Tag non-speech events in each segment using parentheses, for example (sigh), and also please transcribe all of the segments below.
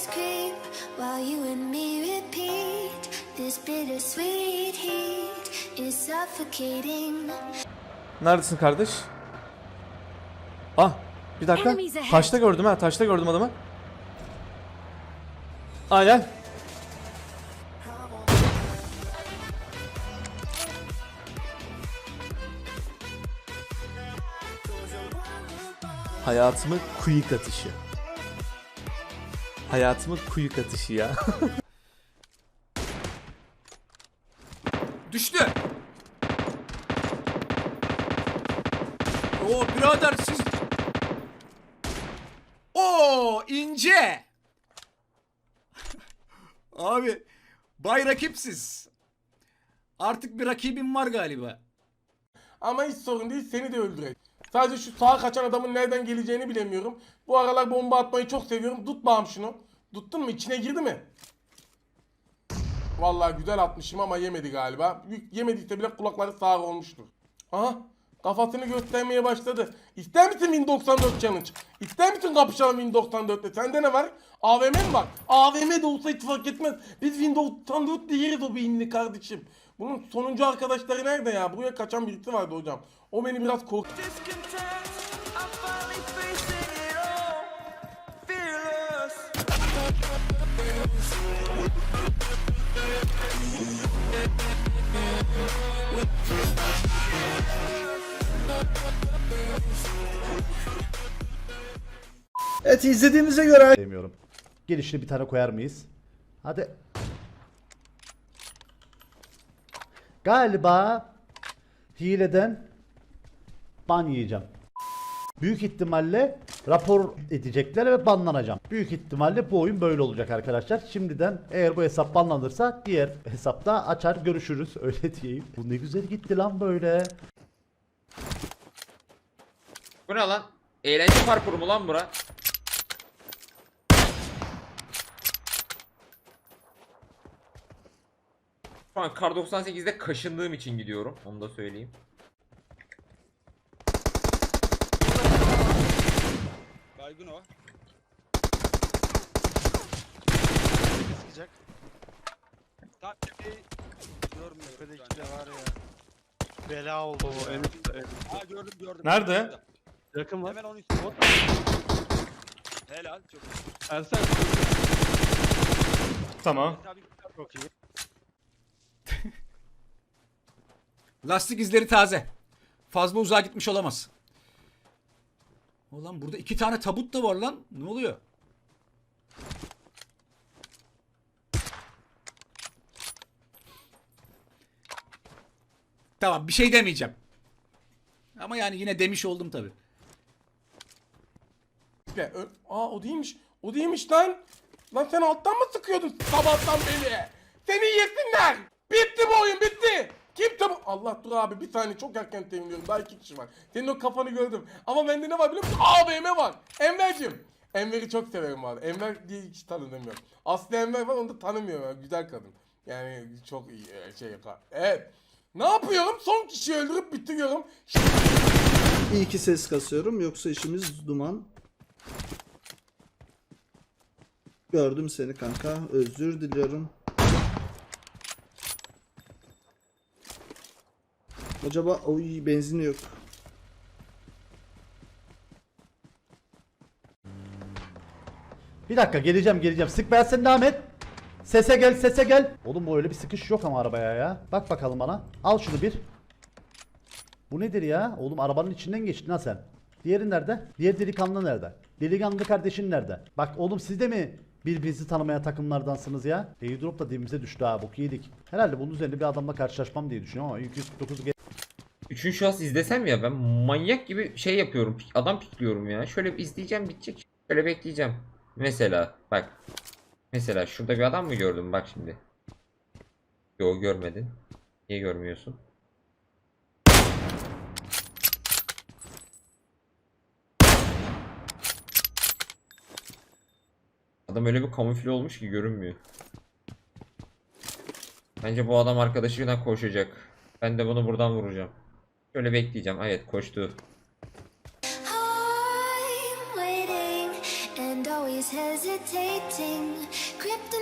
tears creep while you and me repeat. This bittersweet heat is suffocating. Neredesin kardeş? Ah bir dakika. Taşta gördüm ha. Taşta gördüm adamı. Gel. Hayatımı kuyuk atışı. Hayatımı kuyuk atışı ya. (laughs) Düştü. Oo birader siz... Oo ince. (laughs) Abi bay rakipsiz. Artık bir rakibim var galiba. Ama hiç sorun değil seni de öldürecek. Sadece şu sağa kaçan adamın nereden geleceğini bilemiyorum. Bu aralar bomba atmayı çok seviyorum. Tut bağım şunu. Tuttun mu? İçine girdi mi? Vallahi güzel atmışım ama yemedi galiba. Yemediyse bile kulakları sağır olmuştur. Aha kafasını göstermeye başladı. İster misin Win 94 challenge? İster misin kapışalım Win 94'te? Sende ne var? AVM mi var? AVM de olsa hiç fark etmez. Biz Win 94'te yeriz o beynini kardeşim. Bunun sonuncu arkadaşları nerede ya? Buraya kaçan birisi vardı hocam. O beni biraz korktu. Evet izlediğimize göre Sevmiyorum. Gelişini bir tane koyar mıyız? Hadi. Galiba hileden ban yiyeceğim. Büyük ihtimalle rapor edecekler ve banlanacağım. Büyük ihtimalle bu oyun böyle olacak arkadaşlar. Şimdiden eğer bu hesap banlanırsa diğer hesapta açar görüşürüz (laughs) öyle diyeyim. Bu ne güzel gitti lan böyle. Bu ne lan? Eğlence parkuru mu lan bura? Şu an Kar 98'de kaşındığım için gidiyorum. Onu da söyleyeyim. Baygın o. sıkacak. Tam tepeyi görmüyorum. Tepedeki de var ya. Bela oldu bu. Ha gördüm gördüm. Nerede? Yakın Hemen onun üstüne. Helal çok. Ersen Tamam. Çok iyi. Lastik izleri taze. Fazla uzağa gitmiş olamaz. Ulan burada iki tane tabut da var lan. Ne oluyor? Tamam bir şey demeyeceğim. Ama yani yine demiş oldum tabi. Aa o değilmiş. O değilmiş lan. Lan sen alttan mı sıkıyordun sabahtan beri? Seni yesinler. Bitti bu oyun bitti. Kim tabu... Allah dur abi bir saniye çok erken temizliyorum. Daha iki kişi var. Senin o kafanı gördüm. Ama bende ne var biliyor musun? AVM var. Enver'cim. Enver'i çok severim abi. Enver diye hiç tanımıyorum. Aslı Enver var onu da tanımıyorum. Yani güzel kadın. Yani çok iyi e, şey yapar. Evet. Ne yapıyorum? Son kişiyi öldürüp bitiriyorum. İyi ki ses kasıyorum yoksa işimiz duman. Gördüm seni kanka. Özür diliyorum. Acaba oy benzin yok. Bir dakika geleceğim geleceğim. Sıkmaya sen devam et. Sese gel sese gel. Oğlum bu öyle bir sıkış yok ama arabaya ya. Bak bakalım bana. Al şunu bir. Bu nedir ya? Oğlum arabanın içinden geçtin ha sen. Diğeri nerede? Diğer delikanlı nerede? Delikanlı kardeşin nerede? Bak oğlum siz de mi birbirinizi tanımayan takımlardansınız ya? Airdrop da dibimize düştü ha bok yedik. Herhalde bunun üzerine bir adamla karşılaşmam diye düşünüyorum ama 249 ge- Üçüncü şahıs izlesem ya ben manyak gibi şey yapıyorum. Adam pikliyorum ya. Şöyle bir izleyeceğim bitecek. Şöyle bekleyeceğim. Mesela bak. Mesela şurada bir adam mı gördün bak şimdi. Yo görmedin. Niye görmüyorsun? Adam öyle bir kamufle olmuş ki görünmüyor. Bence bu adam arkadaşıyla koşacak. Ben de bunu buradan vuracağım. Şöyle bekleyeceğim. Evet koştu.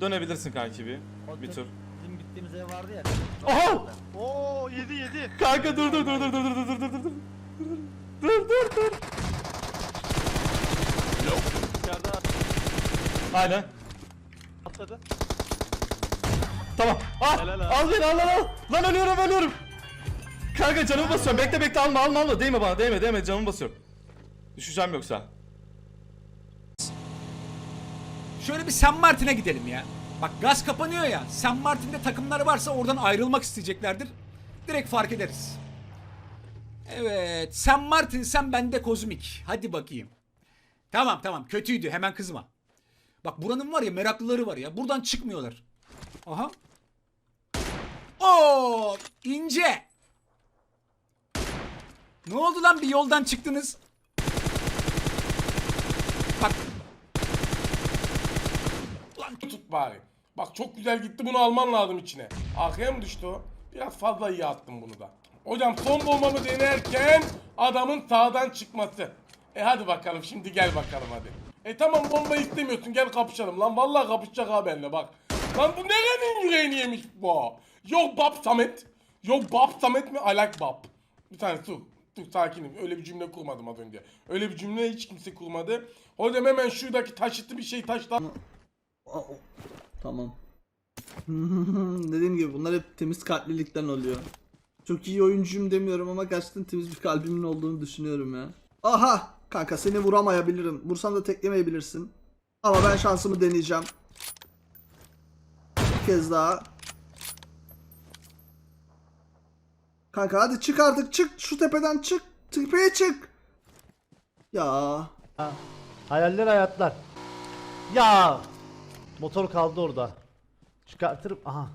Dönebilirsin kanki bir. Bir tur. Bizim gittiğimiz ev vardı ya. Aha! Oo yedi yedi. Kanka dur dur dur dur dur dur dur dur dur dur. Dur dur dur. İçeride Aynen. atladı. Tamam. Al. Helal abi. Al beni al al al. Lan ölüyorum ölüyorum. Kanka canımı basıyorum. Bekle bekle alma alma alma. Değme bana değme değme canımı basıyorum. Düşeceğim yoksa. Şöyle bir San Martin'e gidelim ya. Bak gaz kapanıyor ya. San Martin'de takımlar varsa oradan ayrılmak isteyeceklerdir. Direkt fark ederiz. Evet. San Martin sen bende kozmik. Hadi bakayım. Tamam tamam kötüydü hemen kızma. Bak buranın var ya meraklıları var ya. Buradan çıkmıyorlar. Aha. Oo ince. Ne oldu lan bir yoldan çıktınız? Bak Lan tut bari. Bak çok güzel gitti bunu alman lazım içine. Arkaya mı düştü o? Biraz fazla iyi attım bunu da. Hocam son bombamı denerken adamın sağdan çıkması. E hadi bakalım şimdi gel bakalım hadi. E tamam bomba istemiyorsun gel kapışalım lan. Vallahi kapışacak ha benimle bak. Lan bu nerenin yüreğini yemiş bu? Yok Bab Samet. Yok Bab Samet mi? I like Bab. Bir tane su. Dur sakinim. Öyle bir cümle kurmadım az önce. Öyle bir cümle hiç kimse kurmadı. Hocam hemen şuradaki taşıtlı bir şey taşla. Tamam. (laughs) Dediğim gibi bunlar hep temiz kalplilikten oluyor. Çok iyi oyuncuyum demiyorum ama gerçekten temiz bir kalbimin olduğunu düşünüyorum ya. Aha! Kanka seni vuramayabilirim. Vursam da teklemeyebilirsin. Ama ben şansımı deneyeceğim. Bir kez daha. Kanka hadi çık artık çık. Şu tepeden çık. Tepeye çık. Ya. Hayaller hayatlar. Ya motor kaldı orada. Çıkartırım. Aha.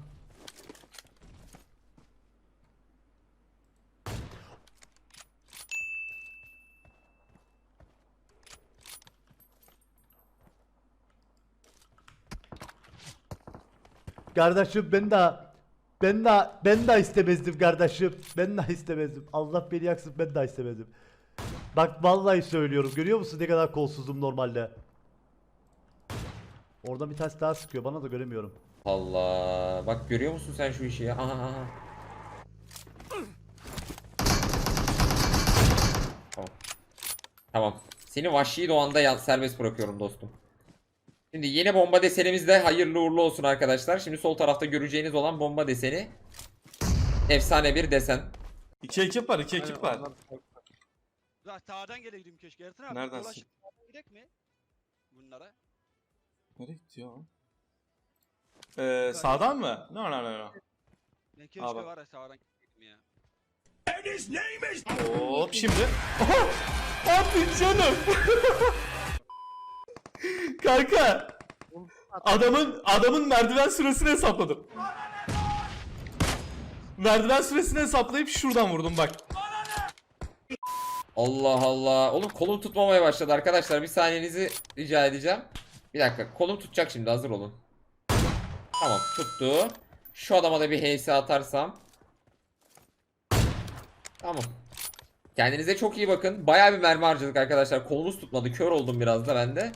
Kardeşim ben de ben de ben de istemezdim kardeşim. Ben de istemezdim. Allah beni yaksın ben de istemezdim. Bak vallahi söylüyorum. Görüyor musun ne kadar kolsuzum normalde. Orada bir tanesi daha sıkıyor. Bana da göremiyorum. Allah. Bak görüyor musun sen şu işi ya? Aha. Tamam. Tamam. Seni vahşi doğanda ya- serbest bırakıyorum dostum. Şimdi yeni bomba desenimiz de hayırlı uğurlu olsun arkadaşlar. Şimdi sol tarafta göreceğiniz olan bomba deseni. Efsane bir desen. İki ekip var iki ekip var. Ya sağdan gelelim keşke Ertan abi. Dolaşıp sağdan gidek mi? Bunlara. Nereye gitti ya? Ee, sağdan mı? No no no no. Ne keşke bak. var ya sağdan gidelim ya. Hop şimdi. Aha! Abi canım. (laughs) Kanka. Adamın adamın merdiven süresini hesapladım. Merdiven süresini hesaplayıp şuradan vurdum bak. Allah Allah. Oğlum kolum tutmamaya başladı arkadaşlar. Bir saniyenizi rica edeceğim. Bir dakika. Kolum tutacak şimdi. Hazır olun. Tamam tuttu. Şu adama da bir HS atarsam. Tamam. Kendinize çok iyi bakın. Bayağı bir mermi harcadık arkadaşlar. Kolumuz tutmadı. Kör oldum biraz da ben de.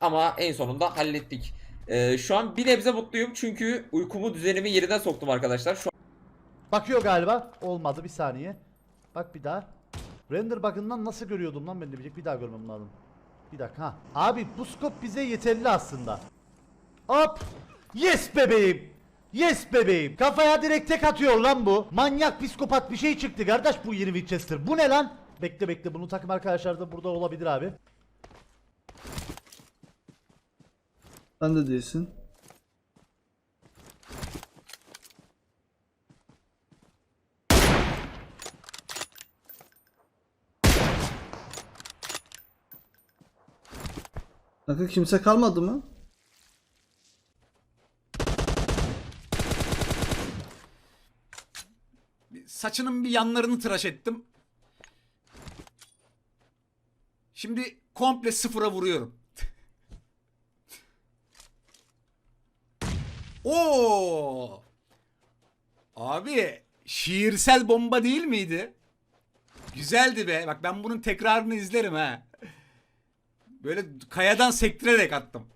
Ama en sonunda hallettik. Ee, şu an bir nebze mutluyum. Çünkü uykumu düzenimi yerine soktum arkadaşlar. Şu Bakıyor galiba. Olmadı bir saniye. Bak bir daha. Render bug'ından nasıl görüyordum lan ben de bir daha görmem lazım. Bir dakika ha. Abi bu scope bize yeterli aslında. Hop. Yes bebeğim. Yes bebeğim. Kafaya direkt tek atıyor lan bu. Manyak psikopat bir şey çıktı kardeş bu yeni Winchester. Bu ne lan? Bekle bekle bunu takım arkadaşlar da burada olabilir abi. Sen de değilsin. Kanka kimse kalmadı mı? saçının bir yanlarını tıraş ettim. Şimdi komple sıfıra vuruyorum. Oo! Abi şiirsel bomba değil miydi? Güzeldi be. Bak ben bunun tekrarını izlerim ha. Böyle kayadan sektirerek attım.